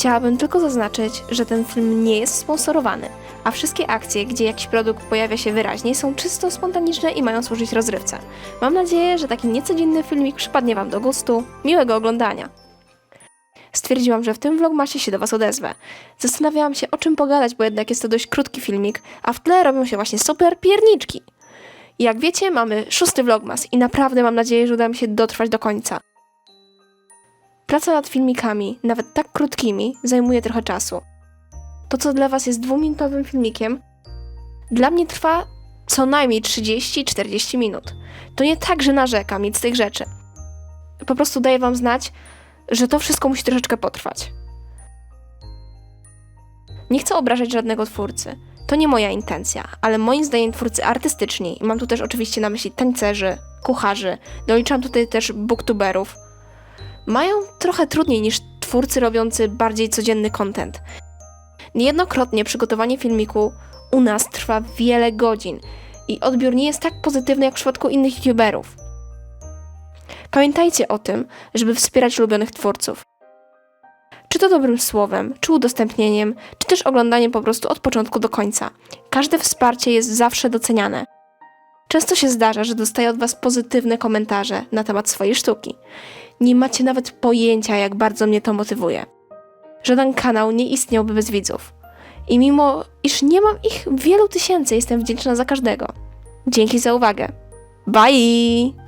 Chciałabym tylko zaznaczyć, że ten film nie jest sponsorowany, a wszystkie akcje, gdzie jakiś produkt pojawia się wyraźnie, są czysto spontaniczne i mają służyć rozrywce. Mam nadzieję, że taki niecodzienny filmik przypadnie Wam do gustu. Miłego oglądania! Stwierdziłam, że w tym vlogmasie się do Was odezwę. Zastanawiałam się, o czym pogadać, bo jednak jest to dość krótki filmik, a w tle robią się właśnie super pierniczki. Jak wiecie, mamy szósty vlogmas i naprawdę mam nadzieję, że uda mi się dotrwać do końca. Praca nad filmikami, nawet tak krótkimi, zajmuje trochę czasu. To, co dla Was jest dwuminutowym filmikiem, dla mnie trwa co najmniej 30-40 minut. To nie tak, że narzekam, nic z tych rzeczy. Po prostu daję Wam znać, że to wszystko musi troszeczkę potrwać. Nie chcę obrażać żadnego twórcy. To nie moja intencja, ale moim zdaniem twórcy artystyczni, i mam tu też oczywiście na myśli tańcerzy, kucharzy, doliczam tutaj też booktuberów, mają trochę trudniej niż twórcy robiący bardziej codzienny content. Niejednokrotnie przygotowanie filmiku u nas trwa wiele godzin i odbiór nie jest tak pozytywny jak w przypadku innych youtuberów. Pamiętajcie o tym, żeby wspierać ulubionych twórców. Czy to dobrym słowem, czy udostępnieniem, czy też oglądaniem po prostu od początku do końca. Każde wsparcie jest zawsze doceniane. Często się zdarza, że dostaję od Was pozytywne komentarze na temat swojej sztuki. Nie macie nawet pojęcia, jak bardzo mnie to motywuje. Żaden kanał nie istniałby bez widzów. I mimo, iż nie mam ich wielu tysięcy, jestem wdzięczna za każdego. Dzięki za uwagę. Bye!